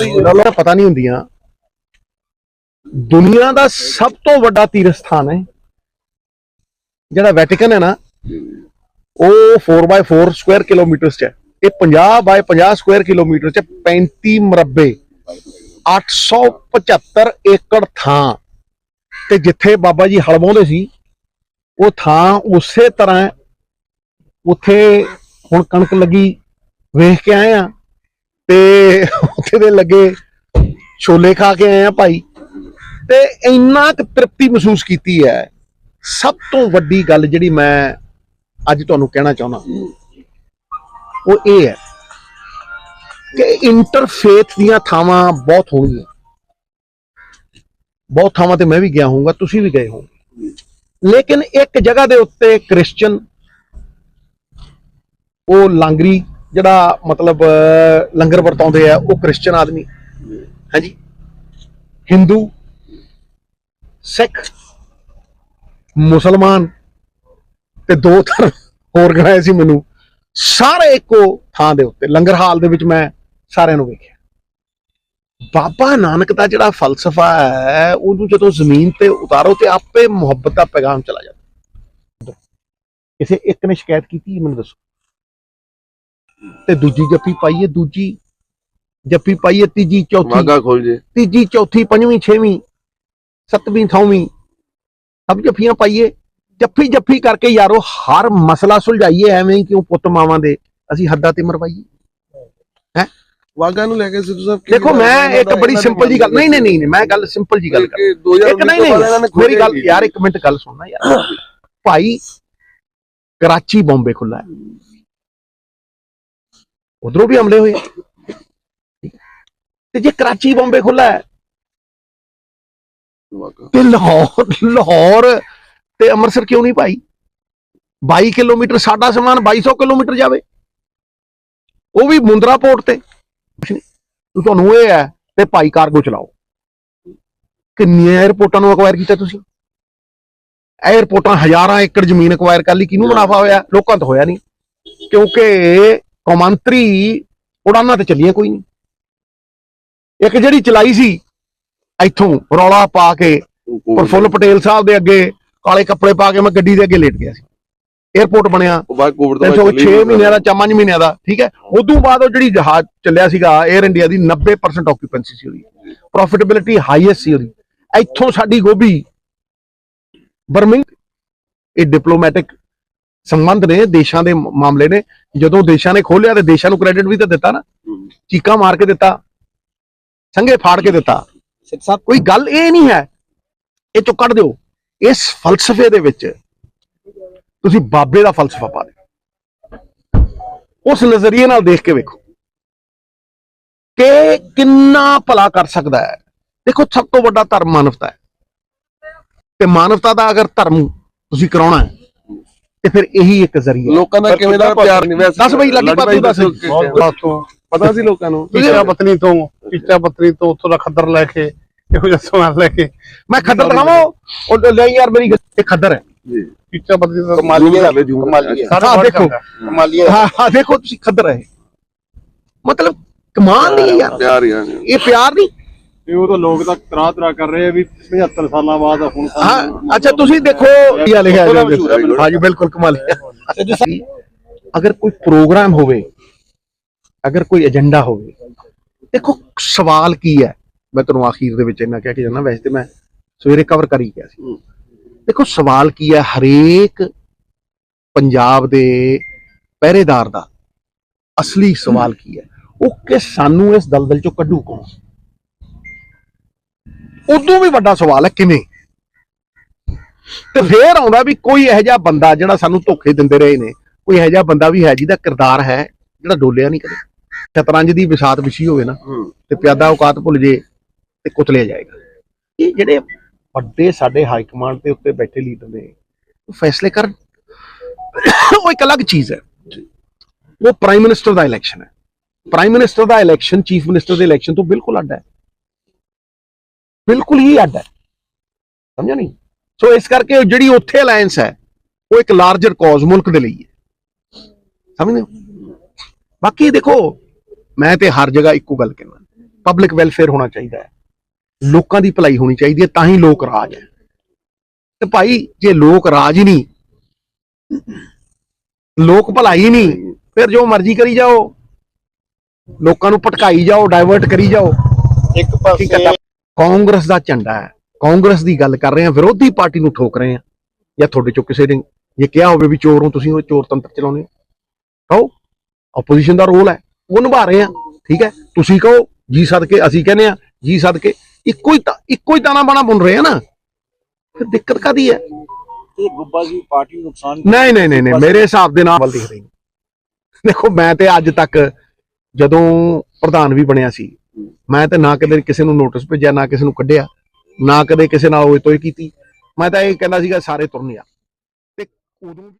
ਗੱਲਾਂ ਪਤਾ ਨਹੀਂ ਹੁੰਦੀਆਂ। ਦੁਨੀਆ ਦਾ ਸਭ ਤੋਂ ਵੱਡਾ ਤੀਰਥ ਸਥਾਨ ਹੈ। ਜਿਹੜਾ ਵੈਟੀਕਨ ਹੈ ਨਾ, ਉਹ 4x4 ਸਕੁਅਰ ਕਿਲੋਮੀਟਰ ਚ ਹੈ। ਇਹ 50 ਬਾਏ 50 ਸਕੁਅਰ ਕਿਲੋਮੀਟਰ ਚ 35 ਮਰਬੇ 875 ਏਕੜ ਥਾਂ। ਤੇ ਜਿੱਥੇ ਬਾਬਾ ਜੀ ਹਲਵਾਉਂਦੇ ਸੀ, ਉਹ ਥਾਂ ਉਸੇ ਤਰ੍ਹਾਂ ਉੱਥੇ ਹੁਣ ਕਣਕ ਲੱਗੀ, ਵੇਖ ਕੇ ਆਏ ਆ ਤੇ ਉੱਥੇ ਦੇ ਲੱਗੇ ਛੋਲੇ ਖਾ ਕੇ ਆਏ ਆ ਭਾਈ। ਤੇ ਇੰਨਾ ਕੁ ਤ੍ਰਿਪਤੀ ਮਹਿਸੂਸ ਕੀਤੀ ਹੈ। ਸਭ ਤੋਂ ਵੱਡੀ ਗੱਲ ਜਿਹੜੀ ਮੈਂ ਅੱਜ ਤੁਹਾਨੂੰ ਕਹਿਣਾ ਚਾਹੁੰਦਾ, ਉਹ ਇਹ ਹੈ ਕਿ ਇੰਟਰਫੇਥ ਦੀਆਂ ਥਾਵਾਂ ਬਹੁਤ ਹੋਣਗੀਆਂ। ਬਹੁਤ ਥਾਵਾਂ ਤੇ ਮੈਂ ਵੀ ਗਿਆ ਹੋਊਗਾ, ਤੁਸੀਂ ਵੀ ਗਏ ਹੋ ਲੇਕਿਨ ਇੱਕ ਜਗ੍ਹਾ ਦੇ ਉੱਤੇ ਕ੍ਰਿਸਚੀਅਨ ਉਹ ਲਾਂਗਰੀ ਜਿਹੜਾ ਮਤਲਬ ਲੰਗਰ ਵਰਤਾਉਂਦੇ ਆ, ਉਹ ਕ੍ਰਿਸਚੀਅਨ ਆਦਮੀ। ਹਾਂਜੀ? ਹਿੰਦੂ, ਸਿੱਖ, ਮੁਸਲਮਾਨ ਤੇ ਦੋ ਧਰਮ ਹੋਰ ਗਏ ਸੀ ਮੈਨੂੰ। ਸਾਰੇ ਇੱਕੋ ਥਾਂ ਦੇ ਉੱਤੇ, ਲੰਗਰ ਹਾਲ ਦੇ ਵਿੱਚ ਮੈਂ ਸਾਰਿਆਂ ਨੂੰ ਵੇਖਿਆ। ਬਾਬਾ ਨਾਨਕ ਦਾ ਜਿਹੜਾ ਫਲਸਫਾ ਹੈ, ਉਹਨੂੰ ਜਦੋਂ ਜ਼ਮੀਨ ਤੇ ਉਤਾਰੋ ਤੇ ਆਪੇ ਮੁਹੱਬਤ ਦਾ ਪੈਗਾਮ ਚਲਾ ਜਾਂਦਾ। ਕਿਸੇ ਇੱਕ ਨੇ ਸ਼ਿਕਾਇਤ ਕੀਤੀ, ਮੈਨੂੰ ਦੱਸੋ। ਤੇ ਦੂਜੀ ਜੱਫੀ ਪਾਈਏ ਦੂਜੀ ਜੱਫੀ ਪਾਈਏ ਤੀਜੀ ਚੌਥੀ। ਵਾਗਾ ਖੋਲ ਜੇ। ਤੀਜੀ ਚੌਥੀ ਪੰਜਵੀਂ ਛੇਵੀਂ ਸੱਤਵੀਂ ਥੌਵੀਂ ਸਭ ਜੱਫੀਆਂ ਪਾਈਏ। ਜੱਫੀ ਜੱਫੀ ਕਰਕੇ ਯਾਰੋ ਹਰ ਮਸਲਾ ਸੁਲਝਾਈਏ ਐਵੇਂ ਹੀ ਕਿਉਂ ਪੁੱਤ ਮਾਵਾਂ ਦੇ? ਅਸੀਂ ਹੱਦਾਂ ਤੇ ਮਰਵਾਈਏ। ਵਾਗਾ ਨੂੰ ਲੈ ਕੇ ਸਿੱਧੂ ਸਾਹਿਬ ਕੀ ਦੇਖੋ ਮੈਂ ਇੱਕ ਬੜੀ ਸਿੰਪਲ ਜੀ ਗੱਲ ਨਹੀਂ ਨਹੀਂ ਨਹੀਂ। ਮੈਂ ਗੱਲ ਸਿੰਪਲ ਜੀ ਗੱਲ ਕਰ ਕਿ 2019 ਇੱਕ ਨਹੀਂ ਨਹੀਂ ਮੇਰੀ ਗੱਲ ਯਾਰ ਇੱਕ ਮਿੰਟ ਗੱਲ ਸੁਣਨਾ ਯਾਰ। ਭਾਈ ਕਰਾਚੀ ਬੰਬੇ ਖੁੱਲਾ ਹੈ। ਉਧਰੋਂ ਵੀ ਹਮਲੇ ਹੋਏ। ਤੇ ਜੇ ਕਰਾਚੀ ਬੰਬੇ ਖੁੱਲਾ ਹੈ, ਤੇ ਲਾਹੌਰ ਲਾਹੌਰ ਤੇ ਅੰਮ੍ਰਿਤਸਰ ਕਿਉਂ ਨਹੀਂ ਭਾਈ? 22 ਕਿਲੋਮੀਟਰ ਸਾਡਾ ਸਮਾਨ 2200 ਕਿਲੋਮੀਟਰ ਜਾਵੇ। ਉਹ ਵੀ ਮੁੰਦਰਾ ਪੋਰਟ ਤੇ। ਤੁਹਾਨੂੰ ਇਹ ਹੈ ਤੇ ਭਾਈ ਕਾਰਗੋ ਚਲਾਓ। ਕਿੰਨੀਆਂ 에ਅਰਪੋਰਟਾਂ ਨੂੰ ਅਕਵਾਇਰ ਕੀਤਾ ਤੁਸੀਂ? 에ਅਰਪੋਰਟਾਂ ਹਜ਼ਾਰਾਂ ਏਕੜ ਜ਼ਮੀਨ ਅਕਵਾਇਰ ਕਰ ਲਈ। ਕਿਹਨੂੰ ਮੁਨਾਫਾ ਹੋਇਆ? ਲੋਕਾਂ ਤੋਂ ਹੋਇਆ ਨਹੀਂ। ਕਿਉਂਕਿ ਕੌਮਾਂਤਰੀ ਉਡਾਨਾਂ ਤੇ ਚੱਲੀਆਂ ਕੋਈ ਨਹੀਂ ਇੱਕ ਜਿਹੜੀ ਚਲਾਈ ਸੀ ਇੱਥੋਂ ਰੌਲਾ ਪਾ ਕੇ ਪ੍ਰਫੁੱਲ ਪਟੇਲ ਸਾਹਿਬ ਦੇ ਅੱਗੇ ਕਾਲੇ ਕੱਪੜੇ ਪਾ ਕੇ ਮੈਂ ਗੱਡੀ ਦੇ ਅੱਗੇ ਲੇਟ ਗਿਆ ਸੀ। 에ਬਣਿਆ। ਉਹ ਬਾਅਦ ਕੋਵਿਡ ਤੋਂ 306 ਮਹੀਨਿਆਂ ਦਾ ਜਾਂ 5 ਮਹੀਨਿਆਂ ਦਾ ਠੀਕ ਹੈ? ਉਦੋਂ ਬਾਅਦ ਉਹ ਜਿਹੜੀ ਜਹਾਜ਼ ਚੱਲਿਆ ਸੀਗਾ 에ਅਰ ਇੰਡੀਆ ਦੀ 90% ਆਕੂਪੈਂਸੀ ਸੀ ਉਹਦੀ। ਪ੍ਰੋਫਿਟੇਬਿਲਿਟੀ ਹਾਈਐਸਟ ਸੀ ਉਹਦੀ। ਇੱਥੋਂ ਸਾਡੀ ਗੋਭੀ ਬਰਮਿੰਗ ਇਹ ਡਿਪਲੋਮੈਟਿਕ ਸੰਬੰਧ ਨੇ ਦੇਸ਼ਾਂ ਦੇ ਮਾਮਲੇ ਨੇ। ਜਦੋਂ ਦੇਸ਼ਾਂ ਨੇ ਖੋਲਿਆ ਤੇ ਦੇਸ਼ਾਂ ਨੂੰ ਕ੍ਰੈਡਿਟ ਵੀ ਤਾਂ ਦਿੱਤਾ ਨਾ। ਚੀਕਾਂ ਮਾਰ ਕੇ ਦਿੱਤਾ। ਸੰਗੇ ਫਾੜ ਕੇ ਦਿੱਤਾ। ਸਾਹਿਬ ਕੋਈ ਗੱਲ ਇਹ ਨਹੀਂ ਹੈ। ਇਹ ਚੋਂ ਕੱਢ ਦਿਓ। ਇਸ ਫਲਸਫੇ ਦੇ ਵਿੱਚ ਤੁਸੀਂ ਬਾਬੇ ਦਾ ਫਲਸਫਾ ਪਾ ਦਿਓ। ਉਸ ਨਜ਼ਰੀਏ ਨਾਲ ਦੇਖ ਕੇ ਵੇਖੋ। ਕਿ ਕਿੰਨਾ ਭਲਾ ਕਰ ਸਕਦਾ ਹੈ। ਦੇਖੋ ਸਭ ਤੋਂ ਵੱਡਾ ਧਰਮ ਮਾਨਵਤਾ ਹੈ। ਤੇ ਮਾਨਵਤਾ ਦਾ ਅਗਰ ਧਰਮ ਤੁਸੀਂ ਕਰਾਉਣਾ ਹੈ ਤੇ ਫਿਰ ਇਹੀ ਇੱਕ ਜ਼ਰੀਆ। ਹੈ। ਲੋਕਾਂ ਦਾ ਕਿਵੇਂ ਦਾ ਪਿਆਰ ਨਹੀਂ ਵੈਸੇ ਦੱਸ ਬਈ, ਲੱਗੀ ਬਾਤ ਤੂੰ ਦੱਸ। ਬਹੁਤ ਪਤਾ ਸੀ ਲੋਕਾਂ ਨੂੰ? ਟੀਚਾ ਪਤਨੀ ਤੋਂ ਟੀਚਾ ਪਤਨੀ ਤੋਂ ਉੱਥੋਂ ਦਾ ਖੱਦਰ ਲੈ ਕੇ ਇਹੋ ਜਿਹਾ ਸਮਾਨ ਲੈ ਕੇ। ਮੈਂ ਖੱਦਰ ਦਿਖਾਵਾਂ ਉਹ ਲੈ ਯਾਰ ਮੇਰੀ ਇਹ ਖੱਦਰ ਹੈ। ਜੀ। ਟੀਚਾ ਪਤਨੀ ਤੋਂ ਕਮਾਲੀਏ ਕਰ ਲੈ ਜੂ ਕਮਾਲੀਏ ਹਾਂ, ਦੇਖੋ। ਕਮਾਲੀਏ ਹਾਂ ਹਾਂ ਦੇਖੋ ਤੁਸੀਂ ਖੱਦਰ ਹੈ। ਮਤਲਬ ਕਮਾਲ ਨਹੀਂ ਹੈ ਯਾਰ। ਪਿਆਰ ਹੀ ਆ ਇਹ ਪਿਆਰ ਨਹੀਂ। ਉਹ ਤਾਂ ਲੋਕ ਤਾਂ ਤਰਾ ਤਰਾ ਕਰ ਰਹੇ ਆ ਵੀ 75 ਸਾਲਾਂ ਬਾਅਦ ਹੁਣ ਹਾਂ ਅੱਛਾ ਤੁਸੀਂ ਦੇਖੋ ਇਹ ਲਿਖਿਆ। ਹਾਂਜੀ ਬਿਲਕੁਲ ਕਮਾਲ ਅਗਰ ਕੋਈ ਪ੍ਰੋਗਰਾਮ ਹੋਵੇ ਅਗਰ ਕੋਈ ਏਜੰਡਾ ਹੋਵੇ ਦੇਖੋ ਸਵਾਲ ਕੀ ਹੈ? ਮੈਂ ਤੁਹਾਨੂੰ ਆਖੀਰ ਦੇ ਵਿੱਚ ਇਹਨਾਂ ਕਹਿ ਕੇ ਜਾਣਾ ਵੈਸੇ ਤੇ ਮੈਂ ਸਵੇਰੇ ਕਵਰ ਕਰੀ ਗਿਆ ਸੀ। ਦੇਖੋ ਸਵਾਲ ਕੀ ਹੈ? ਹਰੇਕ ਪੰਜਾਬ ਦੇ ਪਹਿਰੇਦਾਰ ਦਾ ਅਸਲੀ ਸਵਾਲ ਕੀ ਹੈ? ਉਹ ਕਿ ਸਾਨੂੰ ਇਸ ਦਲਦਲ ਚੋਂ ਕੱਢੂ ਕੌਣ? ਉਦੋਂ ਵੀ ਵੱਡਾ ਸਵਾਲ ਹੈ ਕਿਵੇਂ? ਤੇ ਫੇਰ ਆਉਂਦਾ ਵੀ ਕੋਈ ਇਹੋ ਜਿਹਾ ਬੰਦਾ ਜਿਹੜਾ ਸਾਨੂੰ ਧੋਖੇ ਦਿੰਦੇ ਰਹੇ ਨੇ ਕੋਈ ਇਹੋ ਜਿਹਾ ਬੰਦਾ ਵੀ ਹੈ ਜਿਹਦਾ ਕਿਰਦਾਰ ਹੈ ਜਿਹੜਾ ਡੋਲਿਆ ਨਹੀਂ ਕਦੇ। ਸ਼ਤਰੰਜ ਦੀ ਵਿਸਾਤ ਵਿਛੀ ਹੋਵੇ ਨਾ ਤੇ ਪਿਆਦਾ ਔਕਾਤ ਭੁੱਲ ਜੇ ਤੇ ਕੁਤਲਿਆ ਜਾਏਗਾ। ਇਹ ਜਿਹੜੇ ਵੱਡੇ ਸਾਡੇ ਹਾਈ ਕਮਾਂਡ ਦੇ ਉੱਤੇ ਬੈਠੇ ਲੀਡਰ ਨੇ ਉਹ ਫੈਸਲੇ ਕਰਨ। ਉਹ ਇੱਕ ਅਲੱਗ ਚੀਜ਼ ਹੈ। ਉਹ ਪ੍ਰਾਈਮ ਮਿਨਿਸਟਰ ਦਾ ਇਲੈਕਸ਼ਨ ਹੈ। ਪ੍ਰਾਈਮ ਮਿਨਿਸਟਰ ਦਾ ਇਲੈਕਸ਼ਨ ਚੀਫ ਮਿਨਿਸਟਰ ਦੇ ਇਲੈਕਸ਼ਨ ਤੋਂ ਬਿਲਕੁਲ ਅੱਡ ਹੈ। ਬਿਲਕੁਲ ਹੀ ਅੱਡ ਹੈ। ਸਮਝਿਆ ਨਹੀਂ? ਸੋ ਇਸ ਕਰਕੇ ਜਿਹੜੀ ਉੱਥੇ ਅਲਾਈਅੰਸ ਹੈ ਉਹ ਇੱਕ ਲਾਰਜਰ ਕਾਜ਼ ਮੁਲਕ ਦੇ ਲਈ ਹੈ। ਸਮਝਦੇ ਹੋ? ਬਾਕੀ ਦੇਖੋ ਮੈਂ ਤੇ ਹਰ ਜਗ੍ਹਾ ਇੱਕੋ ਗੱਲ ਕਹਿਣਾ ਪਬਲਿਕ ਵੈਲਫੇਅਰ ਹੋਣਾ ਚਾਹੀਦਾ ਹੈ। ਲੋਕਾਂ ਦੀ ਭਲਾਈ ਹੋਣੀ ਚਾਹੀਦੀ ਹੈ ਤਾਂ ਹੀ ਲੋਕ ਰਾਜ ਹੈ। ਤੇ ਭਾਈ ਜੇ ਲੋਕ ਰਾਜ ਹੀ ਨਹੀਂ ਲੋਕ ਭਲਾਈ ਨਹੀਂ ਫਿਰ ਜੋ ਮਰਜ਼ੀ ਕਰੀ ਜਾਓ। ਲੋਕਾਂ ਨੂੰ ਭਟਕਾਈ ਜਾਓ ਡਾਇਵਰਟ ਕਰੀ ਜਾਓ। ਇੱਕ ਤਾਂ ਕਾਂਗਰਸ ਦਾ ਝੰਡਾ ਹੈ। ਕਾਂਗਰਸ ਦੀ ਗੱਲ ਕਰ ਰਹੇ ਆ ਵਿਰੋਧੀ ਪਾਰਟੀ ਨੂੰ ਠੋਕ ਰਹੇ ਆ ਜਾਂ ਤੁਹਾਡੇ ਚੋਂ ਕਿਸੇ ਨੇ ਜੇ ਕਿਹਾ ਹੋਵੇ ਵੀ ਚੋਰ ਹੋ ਤੁਸੀਂ ਉਹ ਚੋਰ ਤੰਤਰ ਚਲਾਉਂਦੇ ਹੋ। ਕਹੋ ਆਪੋਜੀਸ਼ਨ ਦਾ ਰੋਲ ਹੈ ਉਹ ਨਿਭਾ ਰਹੇ ਆ ਠੀਕ ਹੈ। ਤੁਸੀਂ ਕਹੋ ਜੀ ਸਦਕੇ ਅਸੀਂ ਕਹਿੰਦੇ ਆ ਜੀ ਸਦਕੇ। ਇੱਕੋ ਹੀ ਤਾਂ ਇੱਕੋ ਹੀ ਤਾਣਾ ਬਾਣਾ ਬੁਣ ਰਹੇ ਆ ਨਾ। ਫਿਰ ਦਿੱਕਤ ਕਾਦੀ ਹੈ? ਇਹ ਗੁੱਬਾ ਜੀ ਪਾਰਟੀ ਨੂੰ ਨੁਕਸਾਨ ਨਹੀਂ ਨਹੀਂ ਨਹੀਂ ਨਹੀਂ ਮੇਰੇ ਹਿਸਾਬ ਦੇ ਨਾਲ ਵੱਲ ਦਿਖ ਰਹੀ ਦੇਖੋ ਮੈਂ ਤੇ ਅੱਜ ਤੱਕ ਜਦੋਂ ਪ੍ਰਧਾਨ ਵੀ ਬਣਿਆ ਸੀ ਮੈਂ ਤੇ ਨਾ ਕਦੇ ਕਿਸੇ ਨੂੰ ਨੋਟਿਸ ਭੇਜਿਆ, ਨਾ ਕਿਸੇ ਨੂੰ ਕੱਢਿਆ, ਨਾ ਕਦੇ ਕਿਸੇ ਨਾਲ ਹੋਏ ਤੋਏ ਕੀਤੀ। ਮੈਂ ਤਾਂ ਇਹ ਕਹਿੰਦਾ ਸੀਗਾ, ਸਾਰੇ ਤੁਰਨ ਆ। ਤੇ ਉਦੋਂ